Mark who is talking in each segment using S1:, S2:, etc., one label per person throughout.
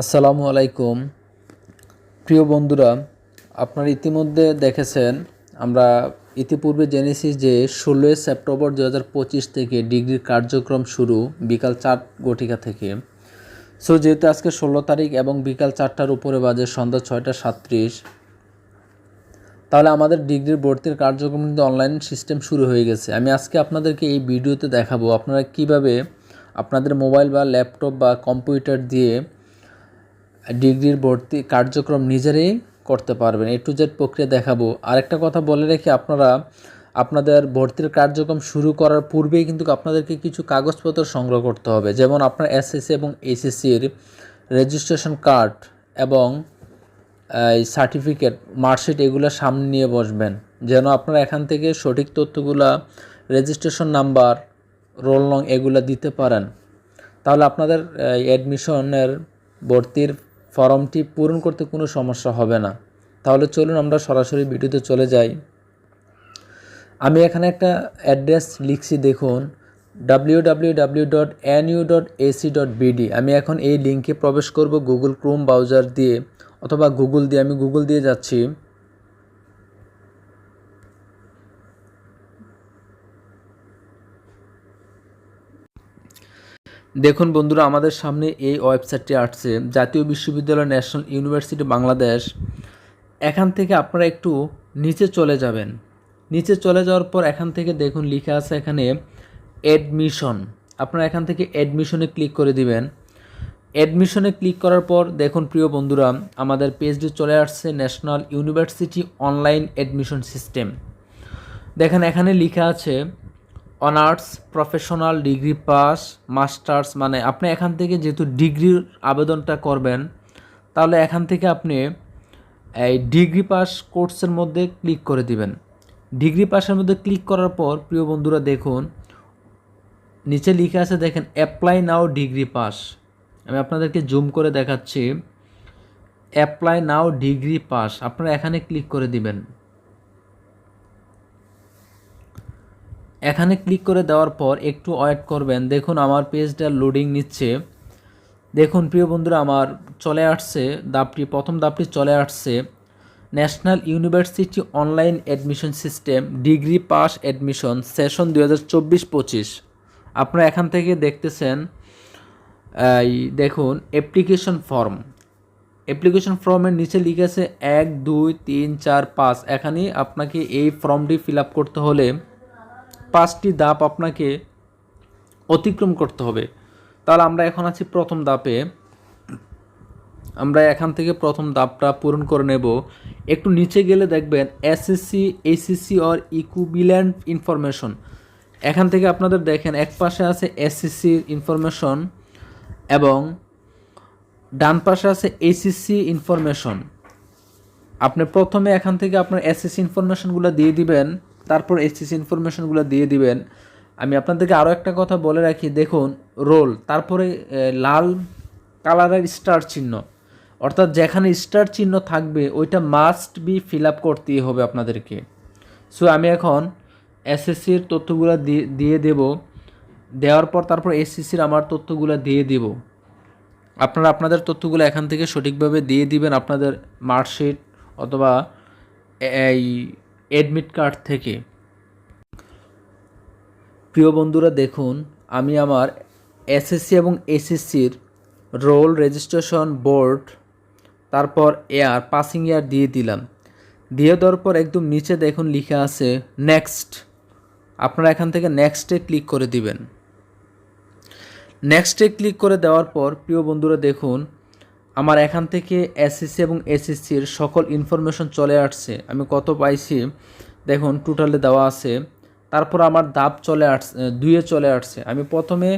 S1: আসসালামু আলাইকুম। প্রিয় বন্ধুরা, আপনারা ইতিমধ্যে দেখেছেন, আমরা ইতিপূর্বে জেনেছি যে ষোলোই সেপ্টেম্বর দু হাজার পঁচিশ থেকে ডিগ্রির কার্যক্রম শুরু বিকাল চার গটিকা থেকে। সো যেহেতু আজকে ষোলো তারিখ এবং বিকাল চারটার উপরে বাজে সন্ধ্যা ছয়টা সাতত্রিশ, তাহলে আমাদের ডিগ্রির ভর্তির কার্যক্রম কিন্তু অনলাইন সিস্টেম শুরু হয়ে গেছে। আমি আজকে আপনাদেরকে এই ভিডিওতে দেখাবো আপনারা কীভাবে আপনাদের মোবাইল বা ল্যাপটপ বা কম্পিউটার দিয়ে ডিগ্রির ভর্তি কার্যক্রম নিজেরাই করতে পারবেন। এ টু জেড প্রক্রিয়া দেখাবো। আরেকটা কথা বলে রেখে আপনারা, আপনাদের ভর্তির কার্যক্রম শুরু করার পূর্বেই কিন্তু আপনাদেরকে কিছু কাগজপত্র সংগ্রহ করতে হবে। যেমন আপনার এসএসসি এবং এসএসসির রেজিস্ট্রেশন কার্ড এবং, এই সার্টিফিকেট মার্কশিট এগুলো সামনে নিয়ে বসবেন। যেন আপনারা এখান থেকে সঠিক তথ্যগুলা রেজিস্ট্রেশন নাম্বার রোল নং এগুলো দিতে পারেন। তাহলে আপনাদের অ্যাডমিশনের ভর্তির ফর্মটি পূরণ করতে কোনো সমস্যা হবে না। তাহলে চলুন আমরা সরাসরি ভিডিওতে চলে যাই। আমি এখানে একটা অ্যাড্রেস লিখছি, দেখুন W W W dot N U dot dot আমি এখন এই লিংকে প্রবেশ করব গুগল ক্রোম ব্রাউজার দিয়ে, অথবা গুগল দিয়ে, আমি গুগল দিয়ে যাচ্ছি। দেখুন বন্ধুরা, আমাদের সামনে এই ওয়েবসাইটটি আসছে, জাতীয় বিশ্ববিদ্যালয় ন্যাশনাল ইউনিভার্সিটি বাংলাদেশ। এখান থেকে আপনারা একটু নিচে চলে যাবেন। নিচে চলে যাওয়ার পর এখান থেকে দেখুন লেখা আছে এখানে, অ্যাডমিশন। আপনারা এখান থেকে অ্যাডমিশনে ক্লিক করে দিবেন। অ্যাডমিশনে ক্লিক করার পর দেখুন, প্রিয় বন্ধুরা, আমাদের পেজটি চলে আসছে, national university online admission system. দেখেন এখানে লেখা আছে honours professional degree pass, masters মানে আপনি এখান থেকে যেহেতু ডিগ্রির আবেদনটা করবেন, তাহলে এখান থেকে আপনি এই ডিগ্রি পাস কোর্সের মধ্যে ক্লিক করে দিবেন। ডিগ্রি পাসের মধ্যে ক্লিক করার পর, প্রিয় বন্ধুরা, দেখুন, নিচে লিখে আছে, দেখেন অ্যাপ্লাই নাও ডিগ্রি পাস। আমি আপনাদেরকে জুম করে দেখাচ্ছি। Apply now degree pass. আপনারা এখানে ক্লিক করে দিবেন। এখানে ক্লিক করে দেওয়ার পর একটু ওয়েট করবেন। দেখুন, আমার পেজটা লোডিং নিচ্ছে। দেখুন, প্রিয় বন্ধুরা, আমার চলে আসছে, দাপটি, প্রথম দাপটি চলে আসছে। National university online admission system degree pass admission session দু হাজার চব্বিশ পঁচিশ। আপনারা এখান থেকে দেখতেছেন, এই দেখুন অ্যাপ্লিকেশন ফর্ম অ্যাপ্লিকেশন ফর্মের নিচে লিখে আছে এক, দুই, তিন, চার, পাঁচ। এখানে আপনাকে এই ফর্মটি ফিল আপ করতে হলে পাঁচটি ধাপ আপনাকে অতিক্রম করতে হবে। তাহলে আমরা এখন আছি প্রথম ধাপে আমরা এখান থেকে প্রথম ধাপটা পূরণ করে নেব। একটু নিচে গেলে দেখবেন SSC HSC or equivalent information এখান থেকে আপনাদের দেখেন, এক পাশে আছে এসএসসির ইনফরমেশন এবং ডান পাশে আছে এসিসি ইনফরমেশন আপনি প্রথমে এখান থেকে আপনার এসএসসি ইনফরমেশনগুলো দিয়ে দিবেন। তারপর এসএসসি ইনফরমেশনগুলো দিয়ে দিবেন। আমি আপনাদেরকে আরও একটা কথা বলে রাখি, দেখুন রোল তারপরে লাল কালারের স্টার চিহ্ন। অর্থাৎ যেখানে স্টার চিহ্ন থাকবে, ওইটা মাস্ট বি ফিল আপ করতেই হবে আপনাদেরকে। সো আমি এখন এসএসসির তথ্যগুলো দিয়ে দেব। দেওয়ার পর তারপর এসএসসির আমার তথ্যগুলো দিয়ে দেব। আপনারা আপনাদের তথ্যগুলো এখান থেকে সঠিকভাবে দিয়ে দিবেন আপনাদের মার্কশিট অথবা এই অ্যাডমিট কার্ড থেকে। প্রিয় বন্ধুরা, দেখুন, আমি আমার এসএসসি এবং এসএসসির রোল রেজিস্ট্রেশন বোর্ড তারপর এয়ার পাসিং ইয়ার দিয়ে দিলাম। দিয়ে দেওয়ার পর একদম নিচে দেখুন লিখা আছে নেক্সট আপনারা এখান থেকে নেক্সটে ক্লিক করে দিবেন। নেক্সটে ক্লিক করে দেওয়ার পর, প্রিয় বন্ধুরা, দেখুন আমার এখান থেকে এসএসসি এবং এসএসসির সকল ইনফরমেশন চলে আসছে। আমি কত পাইছি? দেখুন টোটালে দেওয়া আছে। তারপর আমার দাব চলে আসছে দুইয়ে চলে আসছে। আমি প্রথমে,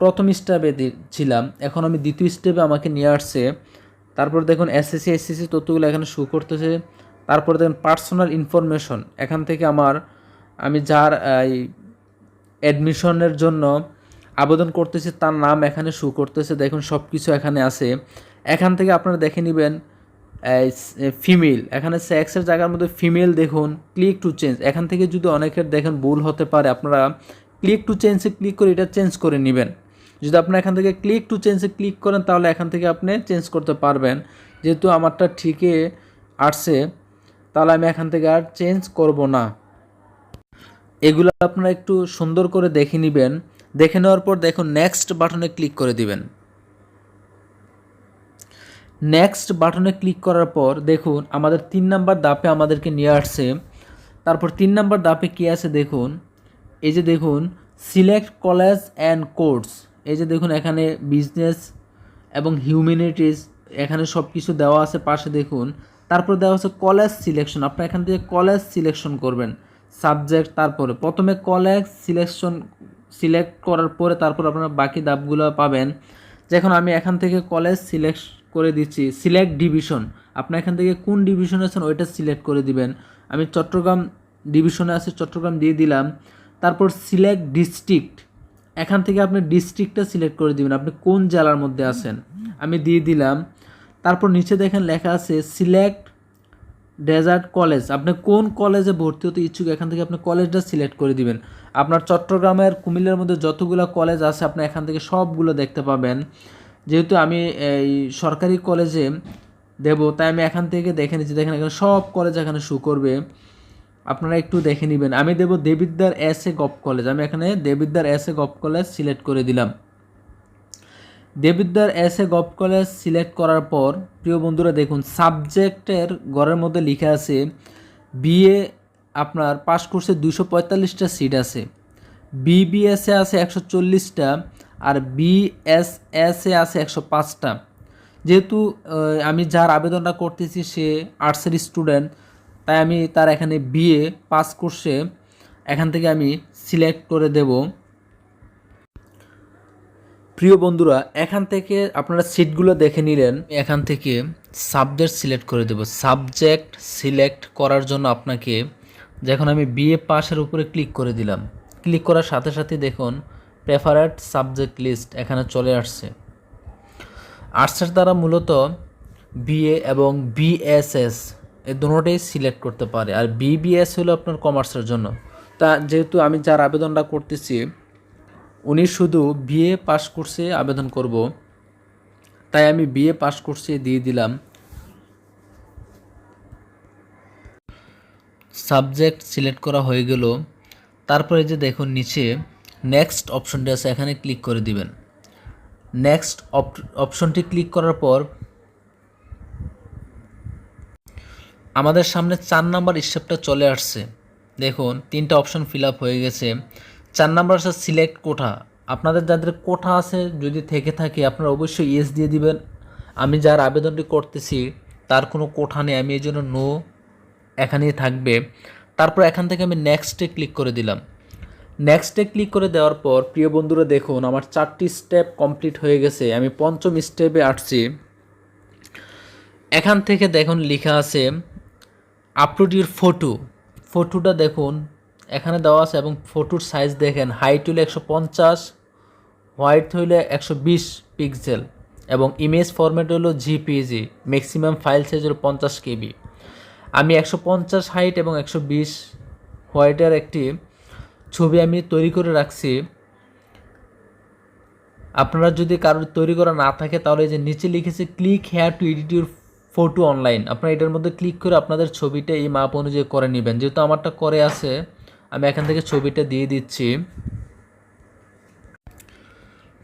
S1: প্রথম স্টেপে ছিলাম। এখন আমি দ্বিতীয় স্টেপে আমাকে নিয়ে আসছে। তারপর দেখুন এসএসসি এসএসসি তথ্যগুলো এখানে শো করতেছে। তারপর দেখুন পার্সোনাল ইনফরমেশন এখান থেকে আমার, আমি যার এই অ্যাডমিশনের জন্য আবেদন করতেছি, তার নাম এখানে শো করতেছে। দেখুন সব কিছু এখানে আছে। এখান থেকে আপনারা দেখে নেবেন ফিমেল এখানে সেক্সের জায়গার মধ্যে ফিমেল দেখুন ক্লিক টু চেঞ্জ এখান থেকে যদি অনেকের দেখেন ভুল হতে পারে, আপনারা ক্লিক টু চেঞ্জে ক্লিক করে এটা চেঞ্জ করে নেবেন। যদি আপনি এখান থেকে ক্লিক টু চেঞ্জে ক্লিক করেন, তাহলে এখান থেকে আপনি চেঞ্জ করতে পারবেন। যেহেতু আমারটা ঠিকই আসছে, তাহলে আমি এখান থেকে আর চেঞ্জ করব না। এগুলো আপনারা একটু সুন্দর করে দেখে নেবেন। দেখে নেওয়ার পর দেখুন নেক্সট বাটনে ক্লিক করে দিবেন। নেক্সট বাটনে ক্লিক করার পর দেখুন, আমাদের তিন নাম্বার দাপে আমাদেরকে নিয়ে আসছে। তারপর তিন নাম্বার দাপে কী আছে দেখুন? এই যে দেখুন সিলেক্ট কলেজ অ্যান্ড কোর্স এই যে দেখুন, এখানে বিজনেস এবং হিউম্যানিটিস এখানে সব কিছু দেওয়া আছে পাশে দেখুন। তারপর দেওয়া আছে কলেজ সিলেকশন আপনি এখান থেকে কলেজ সিলেকশন করবেন। সাবজেক্ট তারপরে প্রথমে কলেজ সিলেকশন সিলেক্ট করার পরে তারপর আপনারা বাকি দাবগুলো পাবেন। যখন আমি এখান থেকে কলেজ সিলেক্ট করে দিচ্ছি। সিলেক্ট ডিভিশন আপনি এখান থেকে কোন ডিভিশনে আছেন ওইটা সিলেক্ট করে দিবেন। আমি চট্টগ্রাম ডিভিশনে আছে, চট্টগ্রাম দিয়ে দিলাম। তারপর সিলেক্ট ডিস্ট্রিক্ট এখান থেকে আপনি ডিস্ট্রিক্টটা সিলেক্ট করে দিবেন। আপনি কোন জেলার মধ্যে আছেন? আমি দিয়ে দিলাম। তারপর নিচে দেখেন লেখা আছে সিলেক্ট ডেজার্ট কলেজ আপনি কোন কলেজে ভর্তি হতে ইচ্ছুক, এখান থেকে আপনি কলেজটা সিলেক্ট করে দিবেন। আপনার চট্টগ্রামের, কুমিল্লার মধ্যে যতগুলো কলেজ আছে, আপনি এখান থেকে সবগুলো দেখতে পাবেন। যেহেতু আমি এই সরকারি কলেজে দেব, তাই আমি এখান থেকে দেখে নিচ্ছি, দেখেন এখানে সব কলেজ এখানে শু করবে। আপনারা একটু দেখে নেবেন। আমি দেব Debidwar S A gov college আমি এখানে Debidwar S A gov college select করে দিলাম। Debidwar S A gov college select করার পর, প্রিয় বন্ধুরা দেখুন সাবজেক্টের ঘরের মধ্যে লিখা আছে বিএ আপনার পাস কোর্সে দুশো পঁয়তাল্লিশটা সিট আছে। বিবিএসে আছে একশো চল্লিশটা। আর বিএসএসে আছে একশো পাঁচটা। যেহেতু আমি যার আবেদনটা করতেছি সে আর্টসের স্টুডেন্ট, তাই আমি তার এখানে বিএ পাস কোর্সে এখান থেকে আমি সিলেক্ট করে দেব। প্রিয় বন্ধুরা, এখান থেকে আপনারা সিটগুলো দেখে নিলেন। এখান থেকে সাবজেক্ট সিলেক্ট করে দেব। সাবজেক্ট সিলেক্ট করার জন্য আপনাকে যখন আমি বিএ পাসের উপরে ক্লিক করে দিলাম, ক্লিক করার সাথে সাথে দেখুন প্রেফারেড সাবজেক্ট লিস্ট এখানে চলে আসছে। আর্টসের দ্বারা মূলত বিএ এবং বিএসএস এই দুটোটাই সিলেক্ট করতে পারে। আর বিবিএস হলো আপনার কমার্সের জন্য। তা যেহেতু আমি যার আবেদনটা করতেছি, উনি শুধু বিএ পাস কোর্সে আবেদন করব। তাই আমি বিএ পাস কোর্সে দিয়ে দিলাম। সাবজেক্ট সিলেক্ট করা হয়ে গেল। তারপরে যে দেখুন নিচে নেক্সট অপশনটি আছে, এখানে ক্লিক করে দিবেন। নেক্সট অপশনটি ক্লিক করার পর আমাদের সামনে চার নাম্বার স্টেপটা চলে আসছে। দেখুন, তিনটা অপশন ফিল হয়ে গেছে। চার নাম্বার আছে সিলেক্ট কোঠা। আপনাদের যাদের কোঠা আছে, যদি থেকে থাকে, আপনারা অবশ্যই ইয়েস দিয়ে দিবেন। আমি যার আবেদনটি করতেছি, তার কোনো কোঠা নেই, আমি এই জন্য নো এখানেই থাকবে। তারপর এখান থেকে আমি নেক্সটে ক্লিক করে দিলাম। নেক্সটে ক্লিক করে দেওয়ার পর, প্রিয় বন্ধুরা দেখুন, আমার চারটি স্টেপ কমপ্লিট হয়ে গেছে। আমি পঞ্চম স্টেপে আসছি। এখান থেকে দেখুন, লেখা আছে আপলোড ইউর ফটো ফটোটা দেখুন, এখানে দেওয়া আছে, এবং ফটোর সাইজ দেখেন হাইট হইলে একশো পঞ্চাশ হোয়াইট হইলে একশো বিশ পিক্সেল এবং ইমেজ ফরম্যাট হলো জিপিজি ম্যাক্সিমাম ফাইল সাইজ হলো পঞ্চাশ কেবি। আমি একশো পঞ্চাশ হাইট এবং একশো বিশ হোয়াইটের একটি ছবি আমি তৈরি করে রাখছি। আপনারা যদি কারোর তৈরি করা না থাকে, তাহলে যে নিচে লিখেছে click here to edit your photo online আপনারা এটার মধ্যে ক্লিক করে আপনাদের ছবিটা এই মাপ অনুযায়ী করে নেবেন। যেহেতু আমারটা করে আছে, আমি এখান থেকে ছবিটা দিয়ে দিচ্ছি।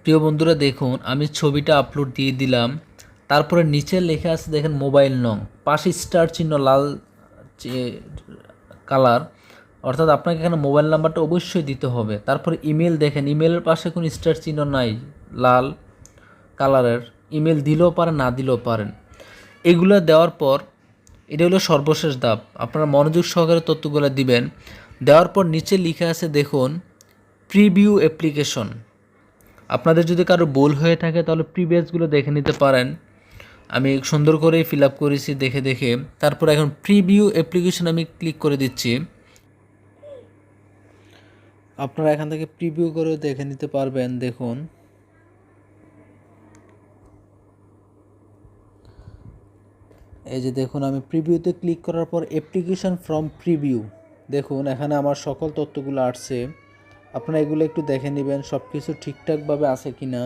S1: প্রিয় বন্ধুরা, দেখুন, আমি ছবিটা আপলোড দিয়ে দিলাম। তারপরে নিচে লেখা আছে, দেখেন মোবাইল নং পাশে স্টার চিহ্ন লাল কালার অর্থাৎ আপনাকে এখানে মোবাইল নাম্বারটা অবশ্যই দিতে হবে। তারপর ইমেল দেখেন, ইমেলের পাশে কোনো স্টার চিহ্ন নাই, লাল কালারের। ইমেল দিলেও পারেন, না দিলেও পারেন। এগুলো দেওয়ার পর, এটা হলো সর্বশেষ ধাপ। আপনারা মনোযোগ সহকারে তথ্যগুলো দিবেন। দেওয়ার পর নিচে লিখে আছে, দেখুন, প্রিভিউ অ্যাপ্লিকেশন। আপনাদের যদি কারও ভুল হয়ে থাকে, তাহলে প্রিভিয়াসগুলো দেখে নিতে পারেন। আমি সুন্দর করেই ফিল আপ করেছি দেখে দেখে। তারপর এখন প্রিভিউ অ্যাপ্লিকেশন আমি ক্লিক করে দিচ্ছি। আপনারা এখান থেকে প্রিভিউ করে দেখে নিতে পারবেন, দেখুন। এই যে দেখুন, আমি প্রিভিউতে ক্লিক করার পর অ্যাপ্লিকেশন ফ্রম প্রিভিউ দেখুন, এখানে আমার সকল তথ্যগুলো আসছে। আপনারা এগুলো একটু দেখে নেবেন সব কিছু ঠিকঠাকভাবে আছে কি না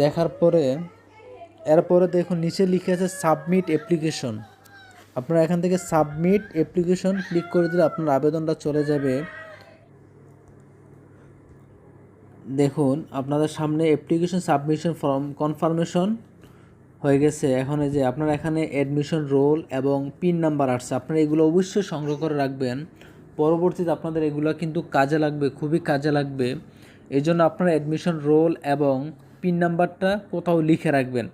S1: দেখার পরে, এরপরে দেখুন, নিচে লিখে আছে সাবমিট অ্যাপ্লিকেশন আপনারা এখান থেকে সাবমিট অ্যাপ্লিকেশন ক্লিক করে দিলে আপনার আবেদনটা চলে যাবে। দেখুন, আপনাদের সামনে অ্যাপ্লিকেশন সাবমিশন ফর্ম কনফার্মেশন হয়ে গেছে। এখন যে আপনার এখানে অ্যাডমিশন রোল এবং পিন নাম্বার আসছে, আপনারা এগুলো অবশ্যই সংগ্রহ করে রাখবেন। পরবর্তীতে আপনাদের এগুলো কিন্তু কাজে লাগবে, খুবই কাজে লাগবে। এই জন্য আপনারা অ্যাডমিশন রোল এবং পিন নাম্বারটা কোথাও লিখে রাখবেন।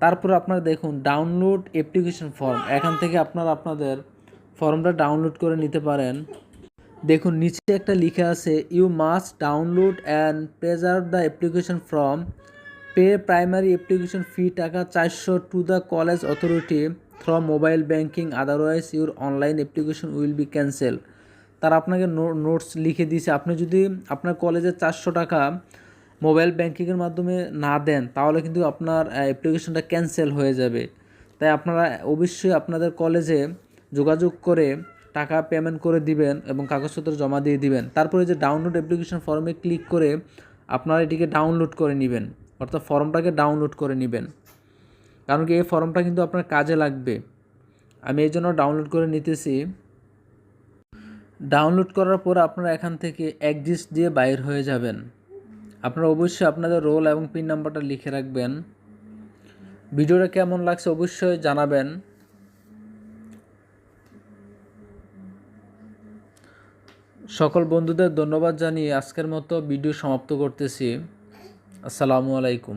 S1: তারপর আপনারা দেখুন ডাউনলোড অ্যাপ্লিকেশন ফর্ম এখান থেকে আপনারা আপনাদের ফর্মটা ডাউনলোড করে নিতে পারেন। দেখুন, নিচে একটা লিখে আছে you must download and preserve the application form pay primary application fee টাকা চারশো to the college authority through mobile banking otherwise your online application will be cancel তারা আপনাকে নোটস লিখে দিয়েছে, আপনি যদি আপনার কলেজে চারশো টাকা মোবাইল ব্যাঙ্কিংয়ের মাধ্যমে না দেন, তাহলে কিন্তু আপনার অ্যাপ্লিকেশনটা ক্যান্সেল হয়ে যাবে। তাই আপনারা অবশ্যই আপনাদের কলেজে যোগাযোগ করে টাকা পেমেন্ট করে দিবেন এবং কাগজপত্র জমা দিয়ে দিবেন। তারপরে যে ডাউনলোড অ্যাপ্লিকেশন ফর্মে ক্লিক করে আপনারা এটিকে ডাউনলোড করে নেবেন। অর্থাৎ ফর্মটাকে ডাউনলোড করে নেবেন। কারণ কি এই ফর্মটা কিন্তু আপনার কাজে লাগবে। আমি এই জন্য ডাউনলোড করে নিতেছি। ডাউনলোড করার পর আপনারা এখান থেকে একজিস্ট দিয়ে বাইর হয়ে যাবেন। আপনারা অবশ্যই আপনাদের রোল এবং পিন নাম্বারটা লিখে রাখবেন। ভিডিওটা কেমন লাগছে অবশ্যই জানাবেন। সকল বন্ধুদের ধন্যবাদ জানিয়ে আজকের মতো ভিডিও সমাপ্ত করতেছি। আসসালামু আলাইকুম।